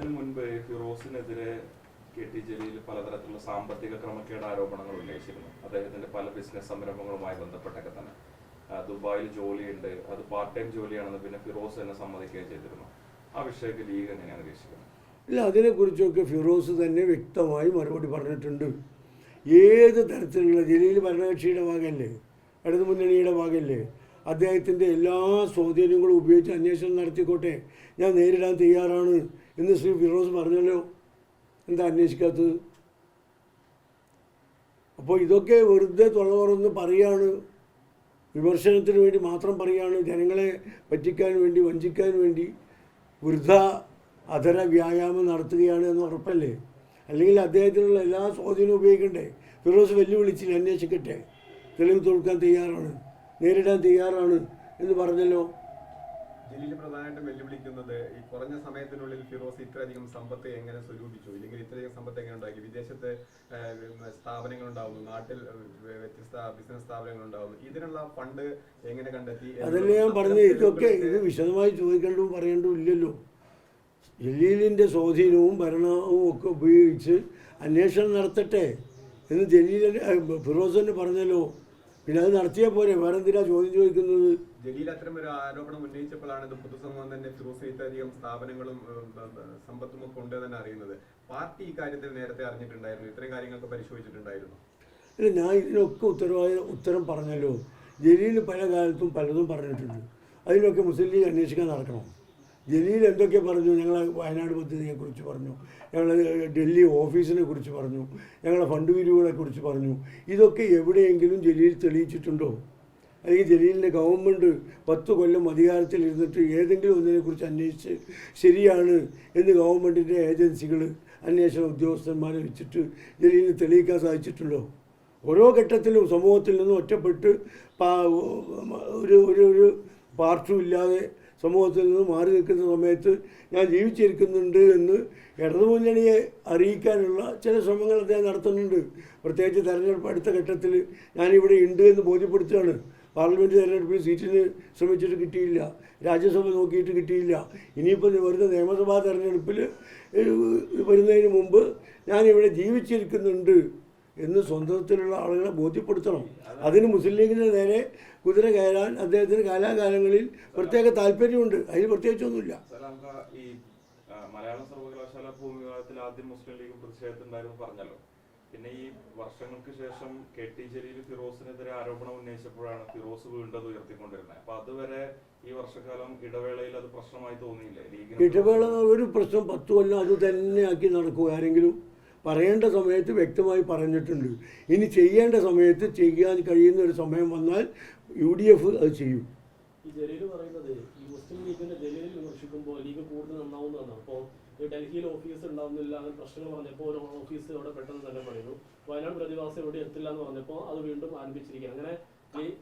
അതിനു മുൻപ് ഫിറോസിനെതിരെ K T Jaleel പലതരത്തിലുള്ള സാമ്പത്തിക ക്രമക്കേട് ആരോപണങ്ങൾ ഉന്നയിച്ചിരുന്നു. അദ്ദേഹത്തിന്റെ പല ബിസിനസ് സംരംഭങ്ങളുമായി ബന്ധപ്പെട്ടൊക്കെ തന്നെ. ദുബായിൽ ജോലിയുണ്ട്. അത് പാർട്ട് ടൈം ജോലിയാണെന്ന് പിന്നെ ഫിറോസ് തന്നെ സമ്മതിക്കുകയും ചെയ്തിരുന്നു. ആ വിഷയത്തിൽ ലീഗ് എങ്ങനെയാണ് വീക്ഷിക്കുന്നത്? ഇല്ല അതിനെക്കുറിച്ചൊക്കെ ഫിറോസ് തന്നെ വ്യക്തമായി മറുപടി പറഞ്ഞിട്ടുണ്ട്. ഏത് തരത്തിലുള്ള ജലീൽ ഭരണകക്ഷിയുടെ ഭാഗമല്ലേ? ഇടതു മുന്നണിയുടെ ഭാഗമല്ലേ? അദ്ദേഹത്തിന്റെ എല്ലാ സ്വാധീനങ്ങളും ഉപയോഗിച്ച് അന്വേഷണം നടത്തിക്കോട്ടെ. ഞാൻ നേരിടാൻ തയ്യാറാണ് എന്ന് ശ്രീ ഫിറോസ് പറഞ്ഞല്ലോ. എന്താ അന്വേഷിക്കാത്തത്? അപ്പോൾ ഇതൊക്കെ വെറുതെ തുള്ളവറൊന്ന് പറയാണ്. വിമർശനത്തിന് വേണ്ടി മാത്രം പറയാണ്. ജനങ്ങളെ പറ്റിക്കാൻ വേണ്ടി വഞ്ചിക്കാൻ വേണ്ടി വൃദ്ധ അധര വ്യായാമം നടത്തുകയാണ് എന്ന് ഉറപ്പല്ലേ? അല്ലെങ്കിൽ അദ്ദേഹത്തിനുള്ള എല്ലാ സ്വാധീനവും ഉപയോഗിക്കണ്ടേ? ഫിറോസ് വെല്ലുവിളിച്ചില്ല അന്വേഷിക്കട്ടെ. തെളിവ് തോൽക്കാൻ തയ്യാറാണ്. നേരിടാൻ തയ്യാറാണ് എന്ന് പറഞ്ഞല്ലോ. ജലീൽ പ്രധാനമായിട്ടും വെല്ലുവിളിക്കുന്നത് ഈ കുറഞ്ഞ സമയത്തിനുള്ളിൽ ഫിറോസ് ഇത്രയധികം സമ്പത്ത് എങ്ങനെ സ്വരൂപിച്ചു? ഇല്ലെങ്കിൽ ഇത്രയധികം സമ്പത്ത് എങ്ങനെ ഉണ്ടാക്കി? വിദേശത്ത് സ്ഥാപനങ്ങൾ ഉണ്ടാവുന്നു നാട്ടിൽ വ്യത്യസ്ത ബിസിനസ് സ്ഥാപനങ്ങൾ ഉണ്ടാവുന്നു. ഇതിനുള്ള ഫണ്ട് എങ്ങനെ കണ്ടെത്തി അതല്ലേ ഞാൻ പറഞ്ഞത്? ഇതൊക്കെ ഇത് വിശദമായി ചോദിക്കേണ്ടതും പറയേണ്ടതും ഇല്ലല്ലോ. ജലീലിന്റെ സ്വാധീനവും ഭരണവും ഒക്കെ ഉപയോഗിച്ച് അന്വേഷണം നടത്തട്ടെ എന്ന് ജലീൽ ഫിറോസ് തന്നെ പറഞ്ഞല്ലോ. പിന്നെ അത് നടത്തിയ പോരെ വേറെ എന്തിനാ ചോദ്യം ചോദിക്കുന്നത്? ജലീൽ അത്തരം ഒരു ആരോപണം ഉന്നയിച്ചപ്പോഴാണ് ഇത് പൊതുസമൂഹം തന്നെ ഫിറോസിന് ഇത്രയധികം സ്ഥാപനങ്ങളും സമ്പത്തും ഒക്കെ ഉണ്ട് തന്നെ അറിയുന്നത്. പാർട്ടി ഇക്കാര്യത്തിൽ നേരത്തെ അറിഞ്ഞിട്ടുണ്ടായിരുന്നു. ഇത്രയും കാര്യങ്ങളൊക്കെ പരിശോധിച്ചിട്ടുണ്ടായിരുന്നു. അല്ല ഞാൻ ഇതിനൊക്കെ ഉത്തരവാദി ഉത്തരം പറഞ്ഞല്ലോ. ജലീൽ പല കാലത്തും പലതും പറഞ്ഞിട്ടുണ്ട്. അതിനൊക്കെ മുസ്ലിം ലീഗ് അന്വേഷിക്കാൻ നടക്കണം? ജലീൽ എന്തൊക്കെ പറഞ്ഞു? ഞങ്ങൾ വയനാട് പദ്ധതിയെ കുറിച്ച് പറഞ്ഞു. ഞങ്ങൾ ഡൽഹി ഓഫീസിനെ കുറിച്ച് പറഞ്ഞു. ഞങ്ങളെ ഫണ്ട് പിരിവുകളെ കുറിച്ച് പറഞ്ഞു. ഇതൊക്കെ എവിടെയെങ്കിലും ജലീൽ തെളിയിച്ചിട്ടുണ്ടോ? അല്ലെങ്കിൽ ജലീലിന്റെ ഗവൺമെന്റ് പത്ത് കൊല്ലം അധികാരത്തിലിരുന്നിട്ട് ഏതെങ്കിലും ഒന്നിനെക്കുറിച്ച് അന്വേഷിച്ച് ശരിയാണ് എന്ന് ഗവൺമെന്റിന്റെ ഏജൻസികൾ അന്വേഷണ ഉദ്യോഗസ്ഥന്മാരെ വെച്ചിട്ട് ജലീലിന് തെളിയിക്കാൻ സാധിച്ചിട്ടുണ്ടോ? ഓരോ ഘട്ടത്തിലും സമൂഹത്തിൽ നിന്നും ഒറ്റപ്പെട്ട് ഒരു ഒരു ഒരു പാർട്ടും ഇല്ലാതെ സമൂഹത്തിൽ നിന്ന് മാറി നിൽക്കുന്ന സമയത്ത് ഞാൻ ജീവിച്ചിരിക്കുന്നുണ്ട് എന്ന് ഇടതുമുന്നണിയെ അറിയിക്കാനുള്ള ചില ശ്രമങ്ങൾ അദ്ദേഹം നടത്തുന്നുണ്ട്. പ്രത്യേകിച്ച് തെരഞ്ഞെടുപ്പ് അടുത്ത ഘട്ടത്തിൽ ഞാനിവിടെ ഉണ്ട് എന്ന് ബോധ്യപ്പെടുത്തുകയാണ്. പാർലമെന്റ് തെരഞ്ഞെടുപ്പിൽ സീറ്റിന് ശ്രമിച്ചിട്ട് കിട്ടിയില്ല. രാജ്യസഭ നോക്കിയിട്ട് കിട്ടിയില്ല. ഇനിയിപ്പോൾ വരുന്ന നിയമസഭാ തെരഞ്ഞെടുപ്പിൽ വരുന്നതിന് മുമ്പ് ഞാനിവിടെ ജീവിച്ചിരിക്കുന്നുണ്ട്. എന്ന് സ്വന്തത്തിലുള്ള ആളുകളെ ബോധ്യപ്പെടുത്തണം. അതിന് മുസ്ലിം ലീഗിന് നേരെ കുതിര കയറാൻ അദ്ദേഹത്തിന് കാലാകാലങ്ങളിൽ പ്രത്യേക താല്പര്യമുണ്ട്. അതിന് പ്രത്യേകിച്ചൊന്നുമില്ല. ഈ മലയാള സർവകലാശാല ഭൂമി വിവാദത്തിൽ ആദ്യം മുസ്ലിം ലീഗ് പ്രതിഷേധത്തിലുണ്ടായിരുന്നു പറഞ്ഞല്ലോ. പിന്നെ ഈ വർഷങ്ങൾക്ക് ശേഷം കെ ടി ജലീൽ ഫിറോസിനെതിരെ ആരോപണം ഉന്നയിച്ചപ്പോഴാണ് ഫിറോസ് വീണ്ടും അത് ഉയർത്തിക്കൊണ്ടിരുന്നത്. അപ്പൊ അതുവരെ ഈ വർഷക്കാലം ഇടവേളയിൽ അത് പ്രശ്നമായി തോന്നിയില്ലേ? ലീഗ് ഇടവേള ഒരു പ്രശ്നം പത്ത് കൊല്ലം അത് തന്നെ ആക്കി നടക്കുക ആരെങ്കിലും? പറയേണ്ട സമയത്ത് വ്യക്തമായി പറഞ്ഞിട്ടുണ്ട്. ഇനി ചെയ്യേണ്ട സമയത്ത് ചെയ്യാൻ കഴിയുന്ന ഒരു സമയം വന്നാൽ യു ഡി എഫ് അത് ചെയ്യും. ഈ ജലീൽ പറയുന്നത് ഈ മുസ്ലിം ലീഗിന്റെ ജലീൽ വിമർശിക്കുമ്പോൾ ലീഗ് കൂടുതൽ നന്നാവുന്നതാണ് അപ്പോൾ ഡൽഹിയിൽ ഓഫീസ് ഉണ്ടാവുന്നില്ല അങ്ങനെ പ്രശ്നങ്ങൾ പറഞ്ഞപ്പോൾ ഒരു ഓഫീസ് അവിടെ പെട്ടെന്ന് തന്നെ പണിതു വയനാട് പ്രതിഭാസം ഇവിടെ എത്തില്ല എന്ന് പറഞ്ഞപ്പോൾ അത് വീണ്ടും ആരംഭിച്ചിരിക്കുക അങ്ങനെ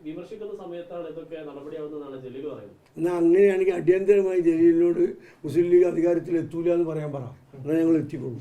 വിമർശിക്കുന്ന സമയത്താണ് ഇതൊക്കെ നടപടിയാവുന്നതാണ് ജലീൽ പറയുന്നത്. എന്നാൽ അങ്ങനെയാണെങ്കിൽ അടിയന്തരമായി ജലീലിനോട് മുസ്ലിം ലീഗ് അധികാരത്തിൽ എത്തൂല എന്ന് പറയാൻ പറ. എന്നാൽ ഞങ്ങൾ എത്തിക്കൊള്ളൂ